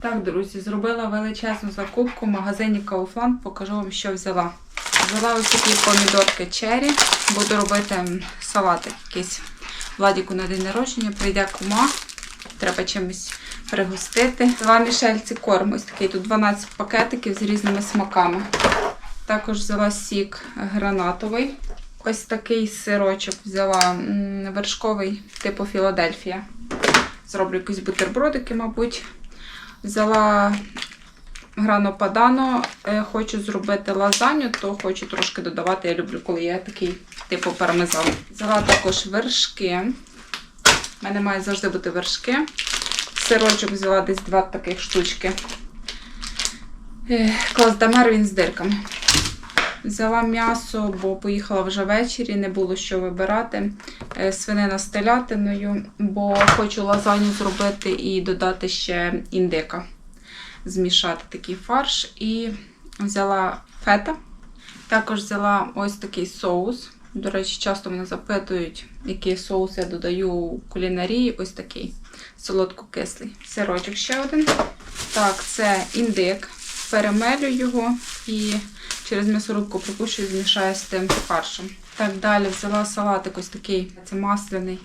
Так, друзі, зробила величезну закупку в магазині Kaufland. Покажу вам, що взяла. Взяла ось такі помідорки черрі. Буду робити м, салатик якийсь. Владіку на день народження прийде кума. Треба чимось пригостити. Два мішельці корм. Ось такий тут 12 пакетиків з різними смаками. Також взяла сік гранатовий. Ось такий сирочок взяла вершковий, типу Філадельфія. Зроблю якісь бутербродики, мабуть. Взяла грано падано, Е, хочу зробити лазанью, то хочу трошки додавати. Я люблю, коли є такий типу пармезан. Взяла також вершки. У мене мають завжди бути вершки. Сирочок взяла десь два таких штучки. Клас Класдамер він з дирками. Взяла м'ясо, бо поїхала вже ввечері, не було що вибирати. Е, Свинина з телятиною, бо хочу лазанью зробити і додати ще індика. Змішати такий фарш. І взяла фета. Також взяла ось такий соус. До речі, часто мене запитують, який соус я додаю у кулінарії. Ось такий солодко-кислий. Сирочок ще один. Так, це індик. Перемелю його і через м'ясорубку пропущу і змішаю з тим фаршем. Так, далі взяла салатик ось такий, це масляний.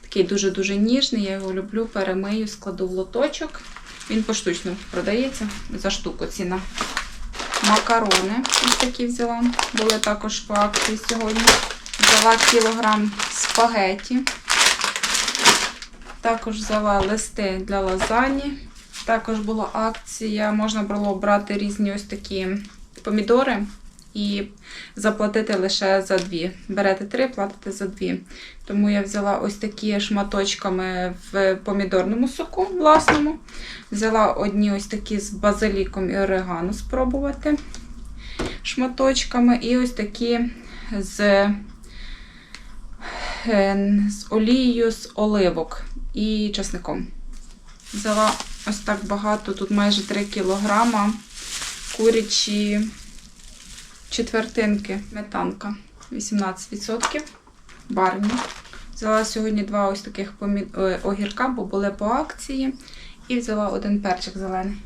Такий дуже-дуже ніжний, я його люблю, перемию, складу в лоточок. Він поштучно продається за штуку ціна. Макарони ось такі взяла. Були також по акції сьогодні. Взяла кілограм спагеті. Також взяла листи для лазані. Також була акція, можна було брати різні ось такі помідори і заплатити лише за дві. Берете три, платите за дві. Тому я взяла ось такі шматочками в помідорному соку власному. Взяла одні ось такі з базиліком і орегано спробувати шматочками. І ось такі з, е, з олією з оливок і часником. Взяла ось так багато, тут майже 3 кілограма курячі четвертинки, метанка 18%, барні. Взяла сьогодні два ось таких помі... е, огірка, бо були по акції. І взяла один перчик зелений.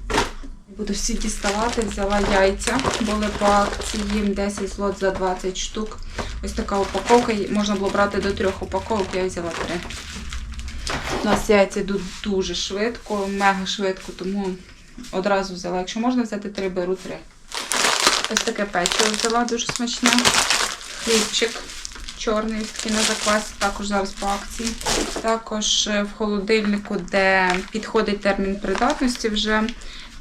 Буду всі діставати, взяла яйця, були по акції, 10 злот за 20 штук. Ось така упаковка, можна було брати до трьох упаковок, я взяла три. У нас яйця йдуть дуже швидко, мега швидко, тому одразу взяла. Якщо можна взяти три, беру три. Ось таке печиво взяла дуже смачне. Хлібчик чорний, такий на заквасі, також зараз по акції. Також е, в холодильнику, де підходить термін придатності вже,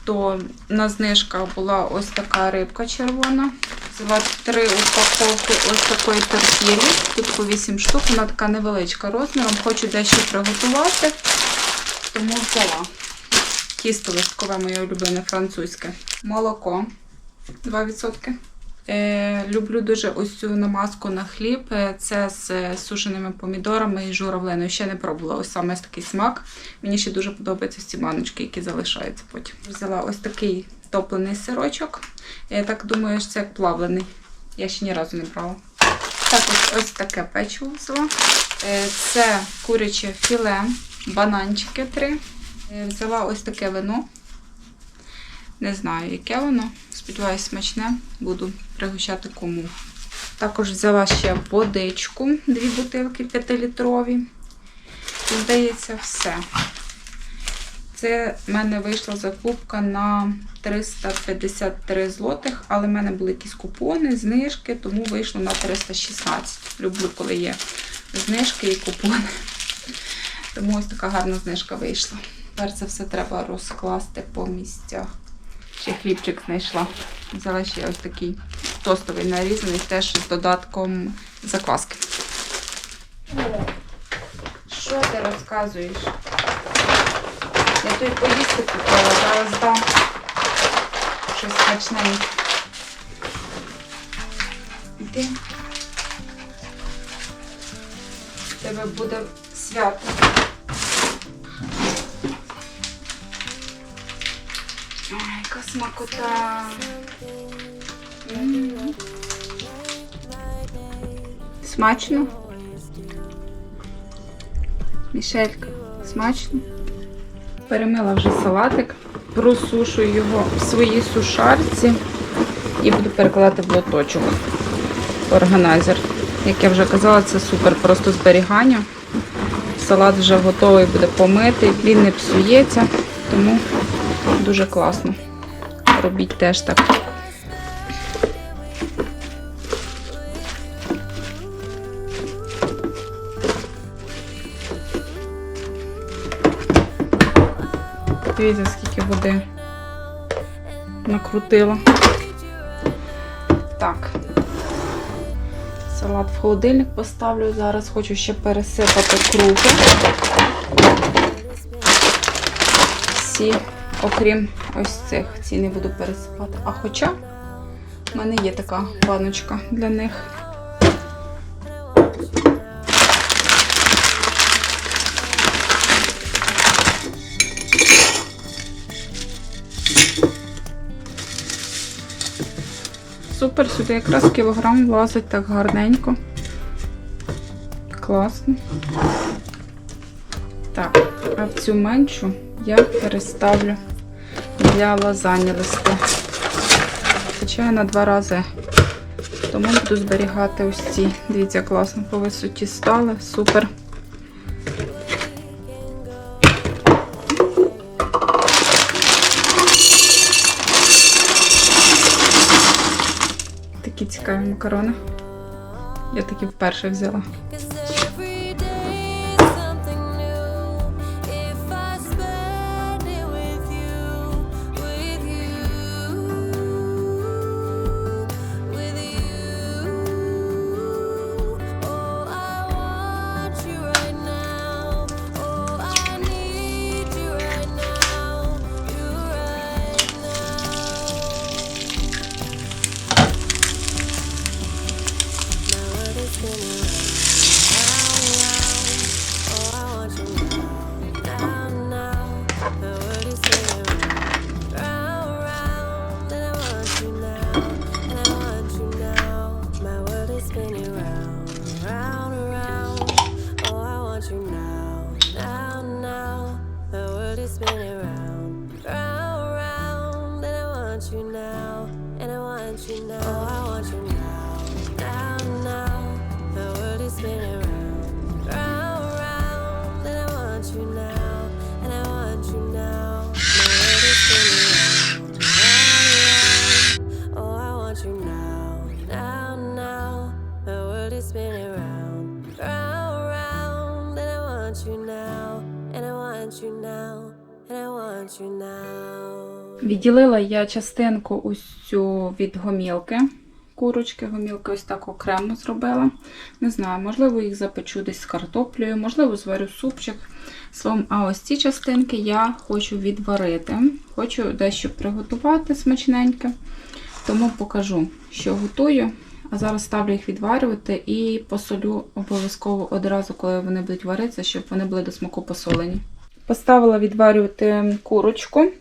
то на знижках була ось така рибка червона. Взяла три упаковки ось такої тортілі. Тут по 8 штук, вона така невеличка розміром. Хочу дещо приготувати, тому взяла. Тісто листкове моє улюблене французьке. Молоко 2%. Е, люблю дуже ось цю намазку на хліб. Е, Це з сушеними помідорами і журавлиною. Ще не пробувала ось саме такий смак. Мені ще дуже подобаються ці баночки, які залишаються потім. Взяла ось такий топлений сирочок. Я так думаю, що це як плавлений. Я ще ні разу не брала. Також ось таке печиво взяла. Е, Це куряче філе, бананчики три. Е, Взяла ось таке вино. Не знаю, яке воно. Сподіваюсь, смачне. Буду пригощати кому. Також взяла ще водичку, дві бутилки 5-літрові. І, здається, все. Це в мене вийшла закупка на 353 злотих, але в мене були якісь купони, знижки, тому вийшло на 316. Люблю, коли є знижки і купони. Тому ось така гарна знижка вийшла. Тепер це все треба розкласти по місцях. Ще хлібчик знайшла. Взяла ще ось такий тостовий нарізаний, теж з додатком закваски. Що ти розказуєш? Я тут поїсти купила, зараз дам щось смачненьке. Іди. В Тебе буде свято. Ой, яка смакота. М. Смачно? Мішелька, смачно? Перемила вже салатик. просушую його в своїй сушарці і буду перекладати в лоточок. Органайзер. Як я вже казала, це супер просто зберігання. Салат вже готовий буде помитий, він не псується, тому дуже класно. Робіть теж так. Дивіться, скільки води накрутила. Так. Салат в холодильник поставлю. Зараз хочу ще пересипати крупи. Всі, окрім ось цих, ці не буду пересипати. А хоча в мене є така баночка для них. Супер, сюди якраз кілограм влазить так гарненько. Класно. Так, а в цю меншу я переставлю для лазані листи. Я на два рази. Тому буду зберігати ось ці. Дивіться, класно по висоті стали. Супер. Цікаві макарони. Я такі вперше взяла. Відділила я частинку ось цю від гомілки. Курочки, гомілки ось так окремо зробила. Не знаю, можливо, їх запечу десь з картоплею, можливо, зварю супчик. Словом, а ось ці частинки я хочу відварити. Хочу дещо приготувати смачненьке. Тому покажу, що готую. А зараз ставлю їх відварювати і посолю обов'язково одразу, коли вони будуть варитися, щоб вони були до смаку посолені. Поставила відварювати курочку.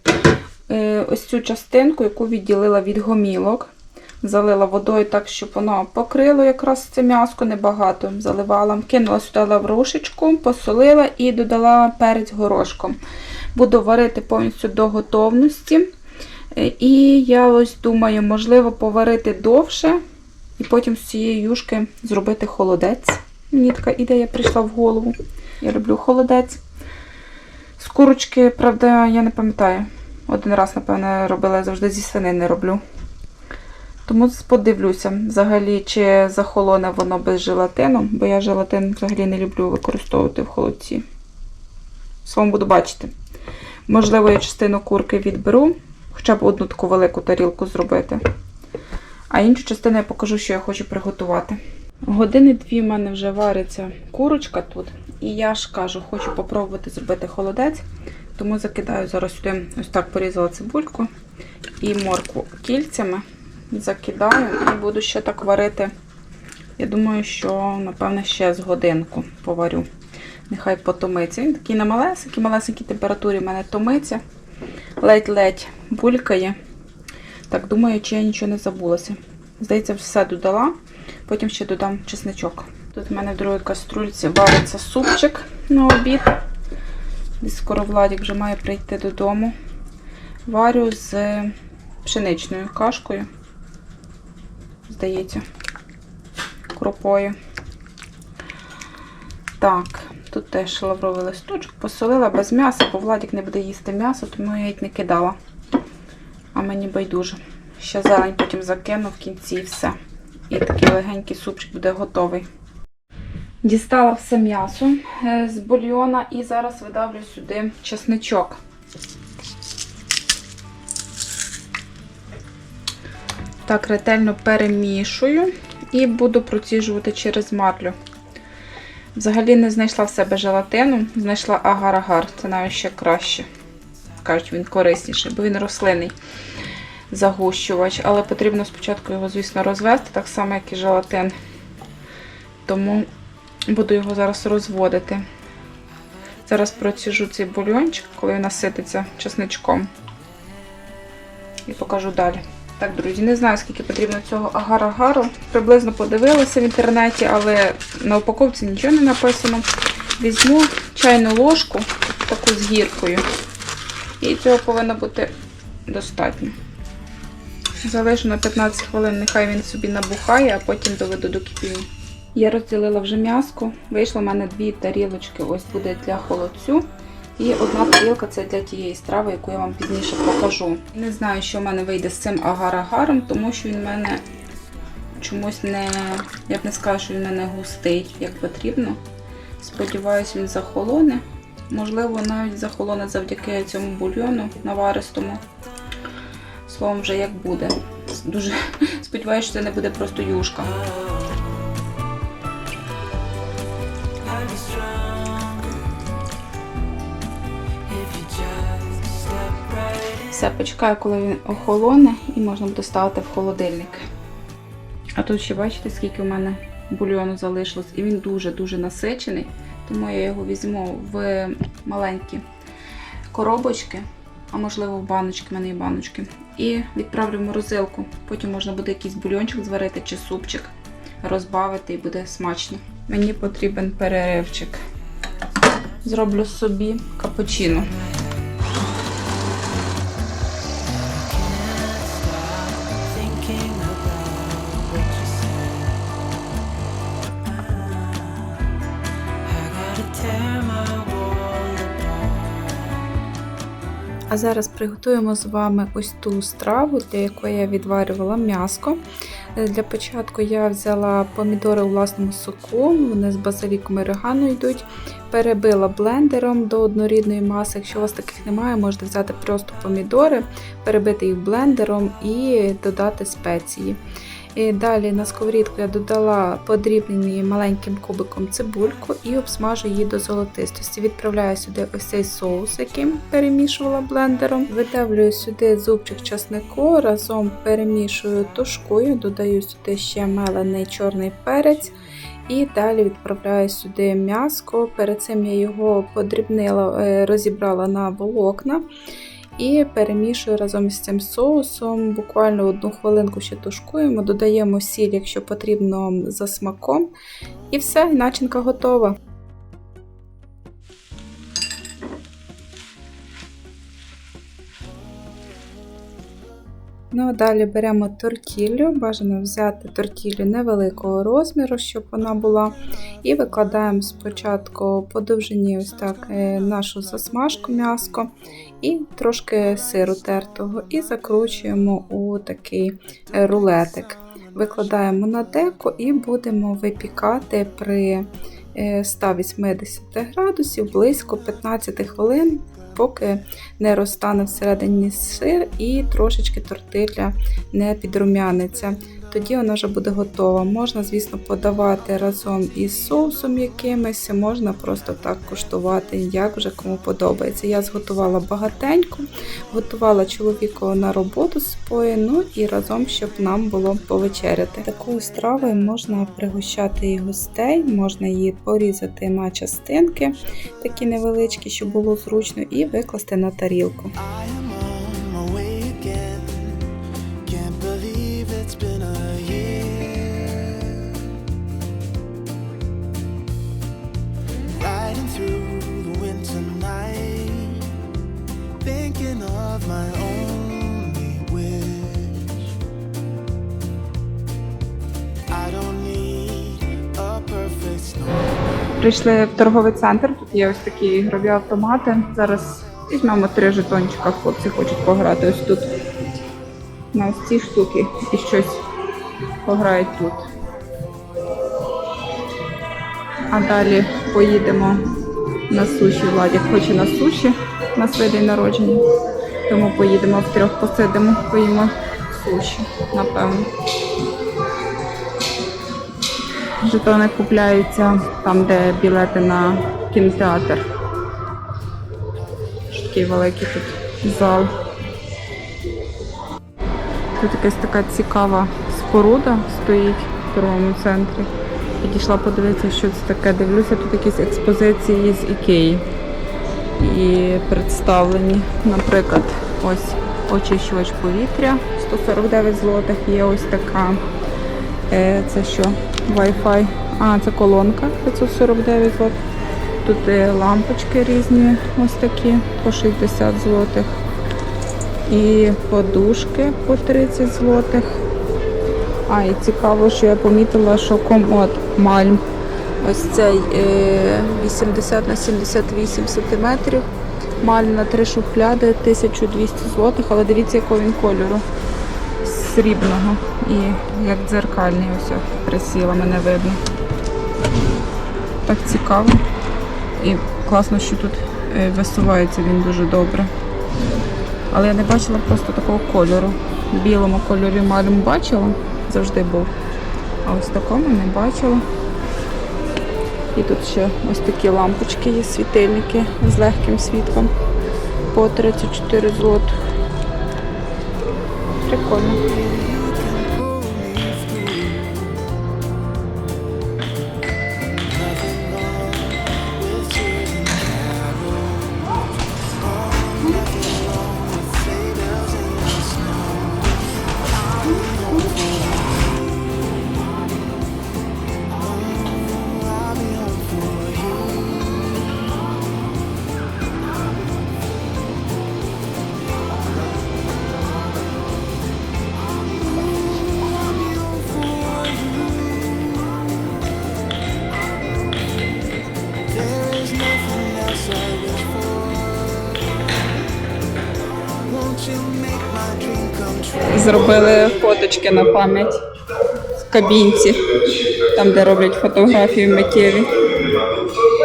Е, ось цю частинку, яку відділила від гомілок. Залила водою так, щоб воно покрило якраз це м'яско, небагато заливала. Кинула сюди лаврушечку, посолила і додала перець горошком. Буду варити повністю до готовності. Е, І я ось думаю, можливо, поварити довше і потім з цієї юшки зробити холодець. Мені така ідея прийшла в голову. Я люблю холодець. З курочки, правда, я не пам'ятаю. Один раз, напевне, робила, я завжди зі свинини роблю. Тому подивлюся, взагалі, чи захолоне воно без желатину, бо я желатин взагалі не люблю використовувати в холодці. Словом буду бачити. Можливо, я частину курки відберу, хоча б одну таку велику тарілку зробити. А іншу частину я покажу, що я хочу приготувати. Години дві в мене вже вариться курочка тут. І я ж кажу, хочу попробувати зробити холодець. Тому закидаю зараз сюди, ось так порізала цибульку і моркву кільцями. Закидаю і буду ще так варити. Я думаю, що, напевне, ще з годинку поварю. Нехай потомиться. Він такий на малесенькій, малесенькій температурі в мене томиться. Ледь-ледь булькає. Так, думаю, чи я нічого не забулася. Здається, все додала. Потім ще додам чесничок. Тут в мене в другій каструльці вариться супчик на обід. Десь скоро Владик вже має прийти додому. варю з пшеничною кашкою. Здається, крупою. Так, тут теж лавровий листочок. Посолила без м'яса, бо Владик не буде їсти м'ясо, тому я їх не кидала. А мені байдуже. Ще зелень потім закину в кінці і все. І такий легенький супчик буде готовий. Дістала все м'ясо е, з бульйона і зараз видавлю сюди чесничок. Так, ретельно перемішую і буду проціжувати через марлю. Взагалі не знайшла в себе желатину, знайшла агар-агар. Це навіть ще краще. Кажуть, він корисніший, бо він рослинний загущувач. Але потрібно спочатку його, звісно, розвести, так само, як і желатин. Тому буду його зараз розводити. Зараз проціжу цей бульончик, коли він насититься чесничком. І покажу далі. Так, друзі, не знаю, скільки потрібно цього агар-агару. Приблизно подивилася в інтернеті, але на упаковці нічого не написано. Візьму чайну ложку, таку з гіркою. І цього повинно бути достатньо. Залишу на 15 хвилин, нехай він собі набухає, а потім доведу до кипіння. Я розділила вже м'яско. Вийшло в мене дві тарілочки, ось буде для холодцю. І одна тарілка це для тієї страви, яку я вам пізніше покажу. Не знаю, що в мене вийде з цим агар-агаром, тому що він в мене чомусь не. Я б не сказала, що він в мене густий, як потрібно. Сподіваюсь, він захолоне. Можливо, навіть захолоне завдяки цьому бульйону наваристому. Словом, вже як буде. Дуже сподіваюся, що це не буде просто юшка. Все, почекаю, коли він охолоне і можна буде ставити в холодильник. А тут ще бачите, скільки в мене бульйону залишилось. І він дуже-дуже насичений, тому я його візьму в маленькі коробочки, а можливо в баночки, в мене є баночки. І відправлю в морозилку. Потім можна буде якийсь бульйончик зварити чи супчик, розбавити і буде смачно. Мені потрібен переривчик. Зроблю собі капучино. А зараз приготуємо з вами ось ту страву, для якої я відварювала м'яско. Е, Для початку я взяла помідори у власному соку, вони з базиліком і регано йдуть. Перебила блендером до однорідної маси. Якщо у вас таких немає, можете взяти просто помідори, перебити їх блендером і додати спеції. І далі на сковорідку я додала подрібнені маленьким кубиком цибульку і обсмажу її до золотистості. Відправляю сюди ось цей соус, яким перемішувала блендером. Видавлюю сюди зубчик часнику, разом перемішую тушкою, додаю сюди ще мелений чорний перець. І далі відправляю сюди м'яско. Перед цим я його подрібнила, е, розібрала на волокна. І перемішую разом із цим соусом. Буквально одну хвилинку ще тушкуємо, додаємо сіль, якщо потрібно, за смаком. І все, начинка готова. Ну, далі беремо тортіллю. Бажано взяти тортіллю невеликого розміру, щоб вона була. І викладаємо спочатку по довжині ось так е, нашу засмажку м'яско і трошки сиру тертого, і закручуємо у такий е, рулетик. Викладаємо на деко і будемо випікати при е, 180 градусів близько 15 хвилин, поки не розтане всередині сир і трошечки тортиля не підрумяниться. Тоді вона вже буде готова. Можна, звісно, подавати разом із соусом якимось, можна просто так куштувати, як вже кому подобається. Я зготувала багатенько, готувала чоловіку на роботу собою, ну і разом, щоб нам було повечеряти. Такою стравою можна пригощати і гостей, можна її порізати на частинки, такі невеличкі, щоб було зручно, і викласти на тарілку. Прийшли в торговий центр, тут є ось такі ігрові автомати. Зараз візьмемо три жетончика, хлопці хочуть пограти ось тут. На ось ці штуки і щось пограють тут. А далі поїдемо на суші. Владик хоче на суші на свій день народження. Тому поїдемо втрьох посидимо, поїмо суші, напевно. Жетони купляються там, де білети на кінотеатр. Такий великий тут зал. Тут якась така цікава споруда стоїть в торговому центрі. Підійшла подивитися, що це таке. Дивлюся, тут якісь експозиції з Ікеї. І представлені, наприклад, ось очищувач повітря 149 злотих. Є ось така. Е, Це що? Wi-Fi. А, це колонка 549 злотих. Тут е, лампочки різні, ось такі по 60 злотих. І подушки по 30 злотих. А, і цікаво, що я помітила, що комод Мальм. Ось цей е, 80 на 78 сантиметрів. Мальм на три шухляди 1200 злотих, але дивіться, якого він кольору. Срібного. І як дзеркальний ось присіла, мене видно. Так цікаво. І класно, що тут е, висувається він дуже добре. Але я не бачила просто такого кольору. В білому кольорі мальм бачила, завжди був. А ось такому не бачила. І тут ще ось такі лампочки є, світильники з легким світлом по 34 злотих. Прикольно. Зробили на пам'ять в кабінці, там, де роблять фотографії миттєві.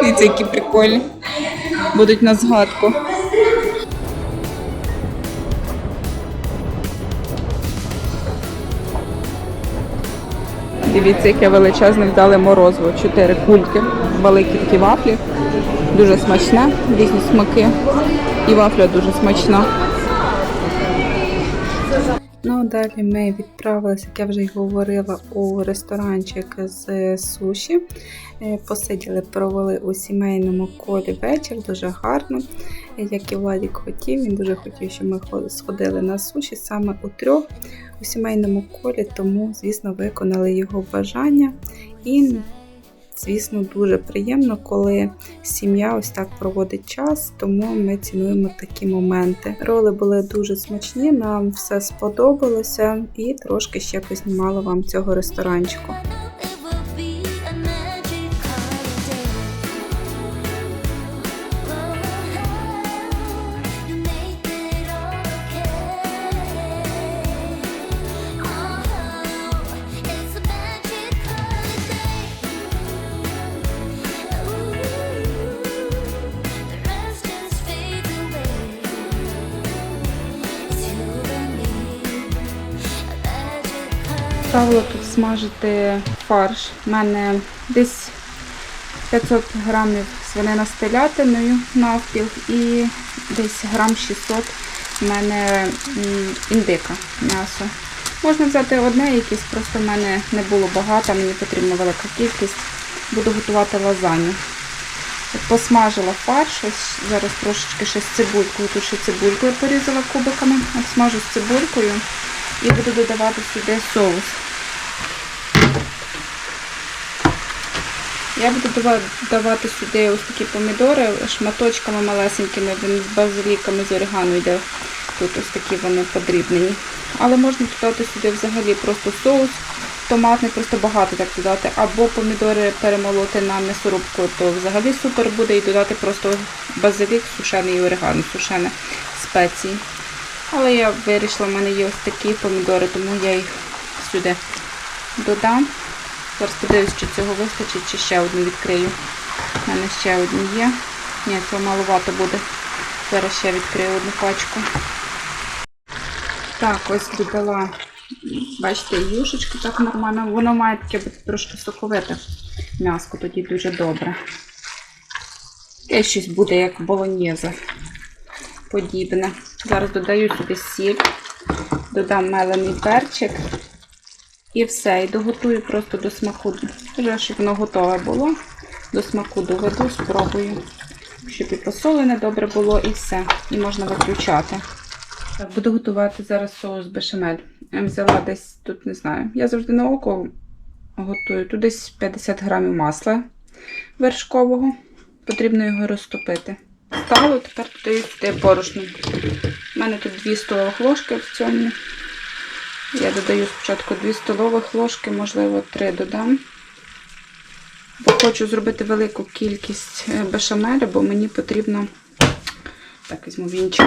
Дивіться, які прикольні. Будуть на згадку. Дивіться, яке величезне вдале морозиво. Чотири кульки, великі такі вафлі. Дуже смачне, різні смаки. І вафля дуже смачна. Ну, далі ми відправилися, як я вже й говорила, у ресторанчик з суші. Е, Посиділи, провели у сімейному колі вечір, дуже гарно. Е, Як і Владік хотів, він дуже хотів, щоб ми хо- сходили на суші саме у трьох у сімейному колі, тому, звісно, виконали його бажання. І, звісно, дуже приємно, коли сім'я ось так проводить час, тому ми цінуємо такі моменти. Роли були дуже смачні, нам все сподобалося і трошки ще познімала вам цього ресторанчику. Смажити фарш. У мене десь 500 грамів свинина з телятиною навпіл і десь грам 600 в мене індика м'ясо. Можна взяти одне якесь, просто в мене не було багато, мені потрібна велика кількість. Буду готувати лазанью. От Посмажила фарш, ось зараз трошечки ще з цибулькою. Тут ще цибульку я порізала кубиками. Смажу з цибулькою і буду додавати сюди соус. Я буду давати сюди ось такі помідори шматочками малесенькими, він з базиліками, з орегано йде. Тут ось такі вони подрібнені. Але можна додати сюди взагалі просто соус томатний просто багато так додати, або помідори перемолоти на м'ясорубку, то взагалі супер буде і додати просто базилік сушений і орегано сушене спеції. Але я вирішила, в мене є ось такі помідори, тому я їх сюди додам. Зараз подивлюсь, чи цього вистачить, чи ще одну відкрию. У мене ще одні є. Ні, цього маловато буде. Зараз ще відкрию одну пачку. Так, ось додала, бачите, юшечки так нормально. Воно має таке трошки соковите м'яско, тоді дуже добре. Таке щось буде, як болоньєзе. Подібне. Зараз додаю сюди сіль, додам мелений перчик. І все. І доготую просто до смаку. Вже щоб воно готове було. До смаку доведу, спробую. Щоб і посолене добре було, і все. І можна виключати. Так, буду готувати зараз соус бешамель. Я взяла десь тут, не знаю. Я завжди на око готую. Тут десь 50 грамів масла вершкового. Потрібно його розтопити. Стало, тепер додаю сюди борошно. У мене тут 2 столових ложки в цьому. Я додаю спочатку 2 столових ложки, можливо, 3 додам. Бо хочу зробити велику кількість е, бешамелю, бо мені потрібно. Так, візьму вінчик.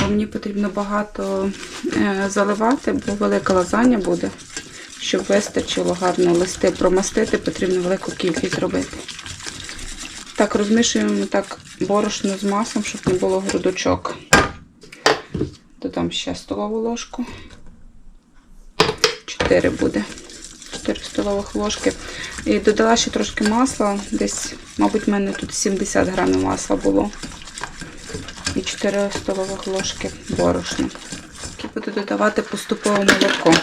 Бо мені потрібно багато е, заливати, бо велика лазання буде. Щоб вистачило гарно листи промастити, потрібно велику кількість зробити. Так, розмішуємо так борошно з маслом, щоб не було грудочок. Додам ще столову ложку. 4 буде. 4 столових ложки. І додала ще трошки масла. Десь, мабуть, в мене тут 70 грамів масла було. І 4 столових ложки борошна. І буду додавати поступово молоко.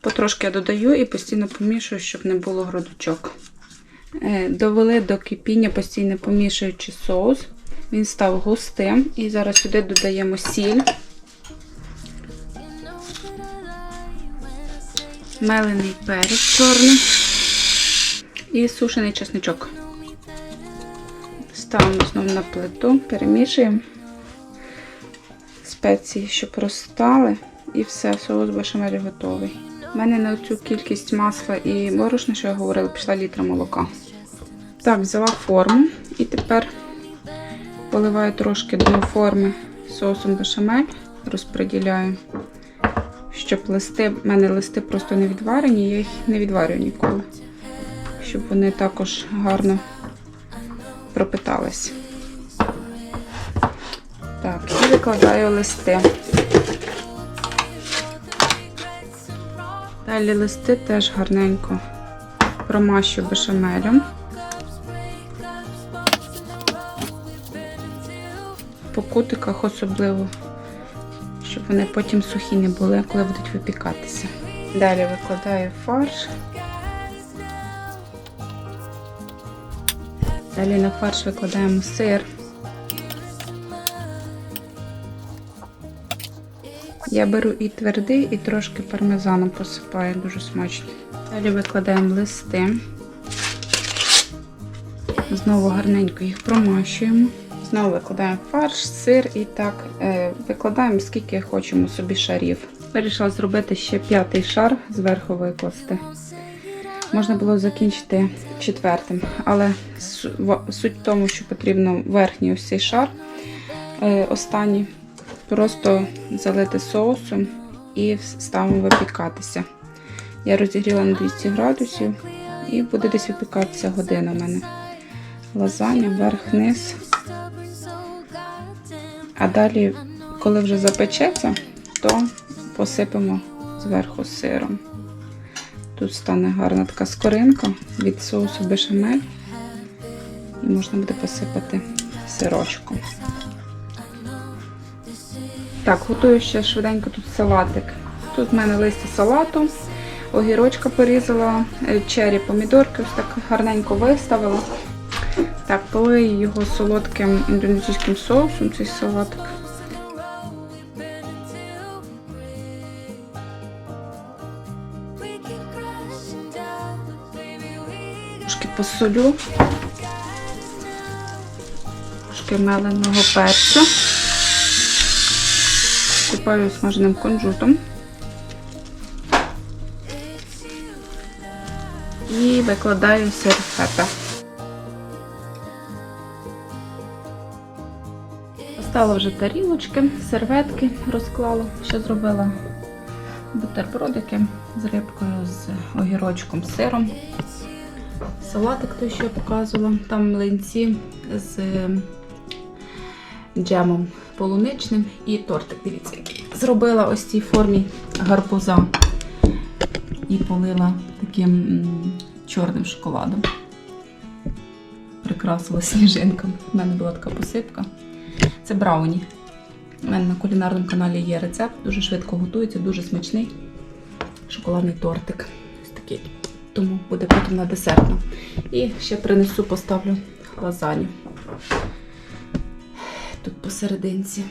Потрошки я додаю і постійно помішую, щоб не було грудочок. Е, Довели до кипіння, постійно помішуючи соус. Він став густим. І зараз сюди додаємо сіль, мелений перець чорний і сушений чесничок. Ставимо знову на плиту, перемішуємо спеції, щоб розстали. І все, соус бешамель готовий. У мене на цю кількість масла і борошна, що я говорила, пішла літра молока. Так, взяла форму і тепер поливаю трошки дно форми соусом бешамель, розподіляю, щоб листи, в мене листи просто не відварені, я їх не відварюю ніколи, щоб вони також гарно пропитались. Так, і викладаю листи. Далі листи теж гарненько промащу бешамелем. Кутиках особливо, щоб вони потім сухі не були, коли будуть випікатися. Далі викладаю фарш. Далі на фарш викладаємо сир. Я беру і твердий, і трошки пармезаном посипаю, дуже смачно. Далі викладаємо листи. Знову гарненько їх промащуємо. Знову викладаємо фарш, сир і так е, викладаємо скільки хочемо собі шарів. Вирішила зробити ще п'ятий шар, зверху викласти. Можна було закінчити четвертим, але суть в тому, що потрібно верхній ось цей шар е, останній просто залити соусом і ставимо випікатися. Я розігріла на 200 градусів і буде десь випікатися година в мене. Лазання, вверх-вниз. А далі, коли вже запечеться, то посипемо зверху сиром. Тут стане гарна така скоринка від соусу бешамель. І можна буде посипати сирочком. Так, готую ще швиденько тут салатик. Тут в мене листя салату, огірочка порізала, е, чері помідорки, ось так гарненько виставила. Так, полию його солодким індонезійським соусом, цей салатик. Трошки посолю. трошки меленого перцю. Купаю смаженим кунжутом. І викладаю сир фета. Поставила вже тарілочки, серветки розклала. Ще зробила бутербродики з рибкою, з огірочком, сиром. Салатик той, що я показувала. Там млинці з джемом полуничним і тортик. Дивіться, який. Зробила ось цій формі гарбуза і полила таким чорним шоколадом. Прикрасила сніжинками. У мене була така посипка. Це брауні. У мене на кулінарному каналі є рецепт, дуже швидко готується, дуже смачний шоколадний тортик. Ось такий. Тому буде потім на десертно. І ще принесу, поставлю лазаню. Тут посерединці.